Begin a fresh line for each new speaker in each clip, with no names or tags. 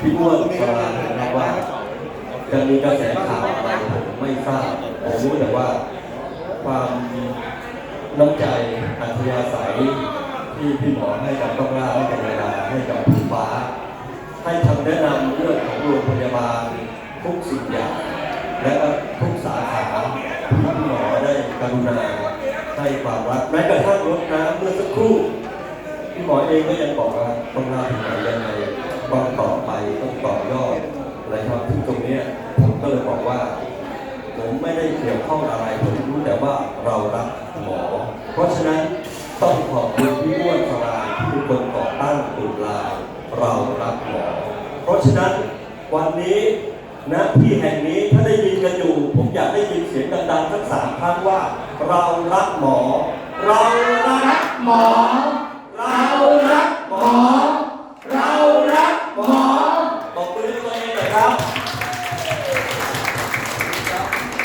พี่อ้วนสารานนะครับว่าจะมีกระแสข่าวอะไรผมไม่ทราบผมรู้แต่ว่าความน้ำใจอัธยาศัยที่พี่หมอให้กับต้องราให้กับเวลาให้กับผู้ฟ้า ให้คำแนะนำเรื่องของโรงพยาบาลทุกสิ่งอย่างและก็ทุกสาขาที่พี่หมอได้กรุณาให้ความรักแม้กระทั่งรถน้ำเมื่อสักครู่พี่หมอเองก็ยังบอกว่าต้องลาถึงไหนยังไงต้องต่อ ต้องต่อยอดอะไรครับที่ตรงนี้ผมก็เลยบอกว่า ผมไม่ได้เกี่ยวข้องอะไรผมรู้แต่ว่าเรารักหมอ เพราะฉะนั้นต้องขอบคุณพี่อ้วนสราที่เป็นคนก่อตั้งกลุ่มลน์เรารักหมอ เพราะฉะนั้นวันนี้ณที่แห่งนี้ถ้าได้ยินกันอยู่ ผมอยากได้ยินเสียงดังๆสักสามครั้งว่า เรารักหมอ เรารัก
หมอ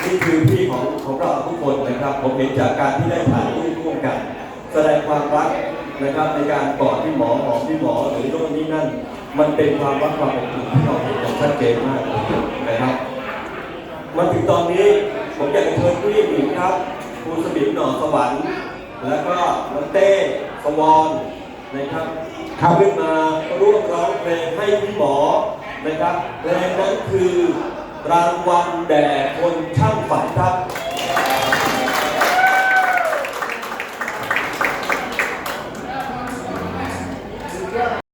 นี่คือพี่ของของเราทุกคนนะครับ ผมเห็นจากการที่ได้ถ่ายรูปร่วมกัน แสดงความรักนะครับในการกอดพี่หมอหอมพี่หมอหรือโน่นนี่นั่น มันเป็นความรักความอบอุ่นที่เราเห็นอย่างชัดเจนมากนะครับมาถึงตอนนี้ผมอยากจะเชิญพี่อีกครับครูสมิงหน่อสวรรค์ แล้วก็น้องเต้สวอนนะครับ
ครับ
ขึ้นมาร่วมร้องเพลงให้พี่หมอนะครับเพลงนั้นคือ รางวัลแด่คนช่างฝันครับ